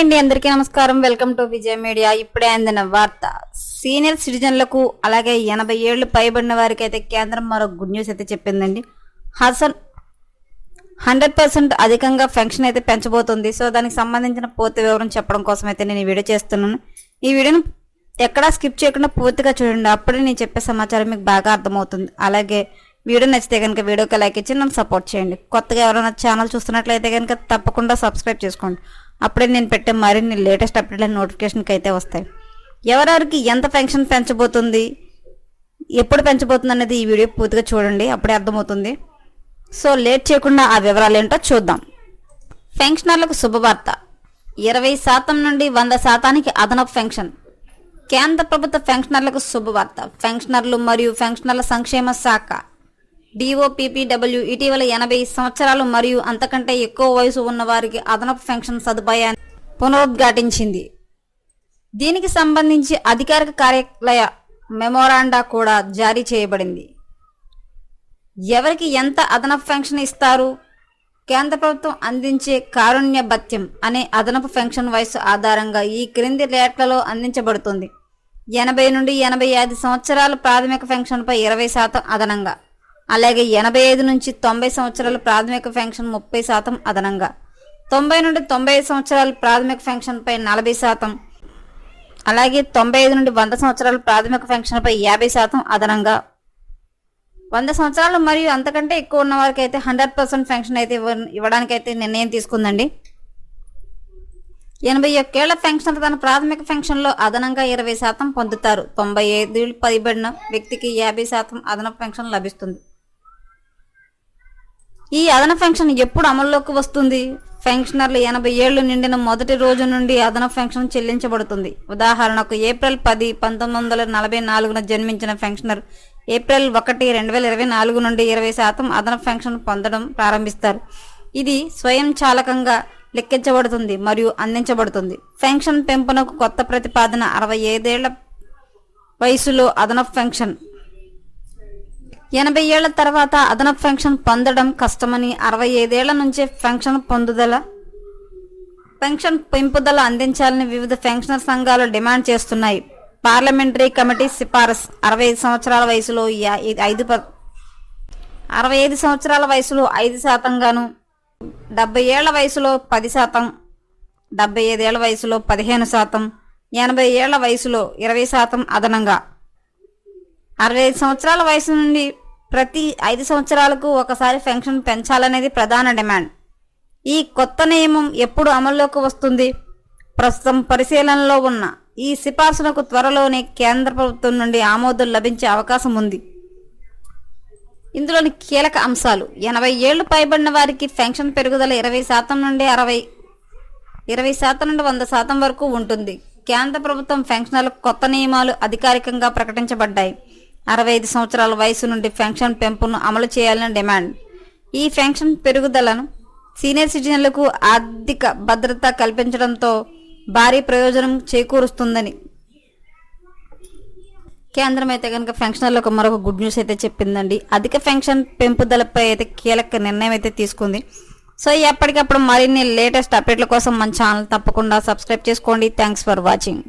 అండి అందరికీ నమస్కారం. Welcome to Vijaya media. ఇప్పుడే అందిన వార్త. సీనియర్ సిటిజన్లకు అలాగే ఎనభై ఏళ్ళు పైబడిన వారికి అయితే కేంద్రం మరో గుడ్ న్యూస్ అయితే చెప్పిందండి. హసన్ హండ్రెడ్ పర్సెంట్ అధికంగా పెన్షన్ అయితే పెంచబోతుంది. సో దానికి సంబంధించిన పూర్తి వివరం చెప్పడం కోసం అయితే నేను ఈ వీడియో చేస్తున్నాను. ఈ వీడియోను ఎక్కడా స్కిప్ చేయకుండా పూర్తిగా చూడండి. అప్పుడే నేను చెప్పే సమాచారం మీకు బాగా అర్థమవుతుంది. అలాగే వీడియో నచ్చితే కనుక వీడియోకి లైక్ ఇచ్చి నన్ను సపోర్ట్ చేయండి. కొత్తగా ఎవరైనా ఛానల్ చూస్తున్నట్లయితే కనుక తప్పకుండా సబ్స్క్రైబ్ చేసుకోండి. అప్పుడే నేను పెట్టే మరిన్ని లేటెస్ట్ అప్డేట్ల నోటిఫికేషన్కి అయితే వస్తాయి. ఎవరెవరికి ఎంత పెన్షన్ పెంచబోతుంది ఎప్పుడు పెంచబోతుంది అనేది ఈ వీడియో పూర్తిగా చూడండి అప్పుడే అర్థమవుతుంది. సో లేట్ చేయకుండా ఆ వివరాలు ఏంటో చూద్దాం. పెన్షనర్లకు శుభవార్త. ఇరవై శాతం నుండి వంద శాతానికి అదనపు పెన్షన్ కేంద్ర ప్రభుత్వ పెన్షనర్లకు శుభవార్త. పెన్షనర్లు మరియు పెన్షనర్ల సంక్షేమ శాఖ. డిఓపిపిడబ్ల్యూ ఇటీవల ఎనభై సంవత్సరాలు మరియు అంతకంటే ఎక్కువ వయసు ఉన్న వారికి అదనపు పెన్షన్ సదుపాయాన్ని పునరుద్ఘాటించింది. దీనికి సంబంధించి అధికారిక కార్యాలయ మెమోరాండా కూడా జారీ చేయబడింది. ఎవరికి ఎంత అదనపు పెన్షన్ ఇస్తారు? కేంద్ర ప్రభుత్వం అందించే కారుణ్య భత్యం అనే అదనపు పెన్షన్ వయసు ఆధారంగా ఈ క్రింది రేట్లలో అందించబడుతుంది. ఎనభై నుండి ఎనభై ఐదు సంవత్సరాల ప్రాథమిక పెన్షన్పై ఇరవై శాతం అదనంగా. అలాగే ఎనభై ఐదు నుంచి తొంభై సంవత్సరాల ప్రాథమిక పెన్షన్ ముప్పై శాతం అదనంగా. తొంభై నుండి తొంభై ఐదు సంవత్సరాల ప్రాథమిక పెన్షన్పై నలభై శాతం. అలాగే తొంభై ఐదు నుండి వంద సంవత్సరాల ప్రాథమిక పెన్షన్పై యాభై శాతం అదనంగా. వంద సంవత్సరాలు మరియు అంతకంటే ఎక్కువ ఉన్న వారికి అయితే హండ్రెడ్ పర్సెంట్ పెన్షన్ అయితే ఇవ్వ ఇవ్వడానికి అయితే నిర్ణయం తీసుకుందండి. ఎనభై ఒక్కేళ్ళ పెన్షన్ తన ప్రాథమిక పెన్షన్లో అదనంగా ఇరవై శాతం పొందుతారు. తొంభై ఐదు పైబడిన వ్యక్తికి యాభై శాతం అదనపు పెన్షన్ లభిస్తుంది. ఈ అదనపు పెన్షన్ ఎప్పుడు అమల్లోకి వస్తుంది? పెన్షనర్లు ఎనభై ఏళ్ళు నిండిన మొదటి రోజు నుండి అదనపు పెన్షన్ చెల్లించబడుతుంది. ఉదాహరణకు ఏప్రిల్ పది పంతొమ్మిది వందల నలభై నాలుగున జన్మించిన పెన్షనర్ ఏప్రిల్ ఒకటి రెండు వేల ఇరవై నాలుగు నుండి ఇరవై శాతం అదనపు పెన్షన్ పొందడం ప్రారంభిస్తారు. ఇది స్వయంచాలకంగా లెక్కించబడుతుంది మరియు అందించబడుతుంది. పెన్షన్ పెంపునకు కొత్త ప్రతిపాదన అరవై ఐదేళ్ళ వయసులో అదనపు పెన్షన్ ఎనభై ఏళ్ళ తర్వాత అదనపు పెన్షన్ పొందడం కష్టమని అరవై ఐదేళ్ళ నుంచే పెన్షన్ పొందుదల పెన్షన్ పెంపుదల అందించాలని వివిధ పెన్షనర్ సంఘాలు డిమాండ్ చేస్తున్నాయి. పార్లమెంటరీ కమిటీ సిఫారసు. అరవై ఐదు సంవత్సరాల వయసులో ఐదు ప- అరవై ఐదు సంవత్సరాల వయసులో ఐదు శాతంగాను డెబ్బై ఏళ్ళ వయసులో పది శాతం డెబ్బై ఐదేళ్ళ వయసులో పదిహేను శాతం ఎనభై ఏళ్ళ వయసులో ఇరవై శాతం అదనంగా. అరవై ఐదు సంవత్సరాల వయసు నుండి ప్రతి ఐదు సంవత్సరాలకు ఒకసారి పెన్షన్ పెంచాలనేది ప్రధాన డిమాండ్. ఈ కొత్త నియమం ఎప్పుడు అమల్లోకి వస్తుంది? ప్రస్తుతం పరిశీలనలో ఉన్న ఈ సిఫార్సులకు త్వరలోనే కేంద్ర ప్రభుత్వం నుండి ఆమోదం లభించే అవకాశం ఉంది. ఇందులోని కీలక అంశాలు. ఎనభై ఏళ్ళు పైబడిన వారికి పెన్షన్ పెరుగుదల ఇరవై శాతం నుండి అరవై ఇరవై శాతం నుండి వంద శాతం వరకు ఉంటుంది. కేంద్ర ప్రభుత్వం పెన్షనర్లకు కొత్త నియమాలు అధికారికంగా ప్రకటించబడ్డాయి. అరవై ఐదు సంవత్సరాల వయసు నుండి పెన్షన్ పెంపును అమలు చేయాలని డిమాండ్. ఈ పెన్షన్ పెరుగుదలను సీనియర్ సిటిజన్లకు ఆర్థిక భద్రత కల్పించడంతో భారీ ప్రయోజనం చేకూరుస్తుందని కేంద్రం అయితే కనుక పెన్షనర్లకు మరొక గుడ్ న్యూస్ అయితే చెప్పిందండి. అధిక పెన్షన్ పెంపుదలపై అయితే కీలక నిర్ణయం అయితే తీసుకుంది. సో ఎప్పటికప్పుడు మరిన్ని లేటెస్ట్ అప్డేట్ల కోసం మన ఛానల్ తప్పకుండా సబ్స్క్రైబ్ చేసుకోండి. Thanks for watching.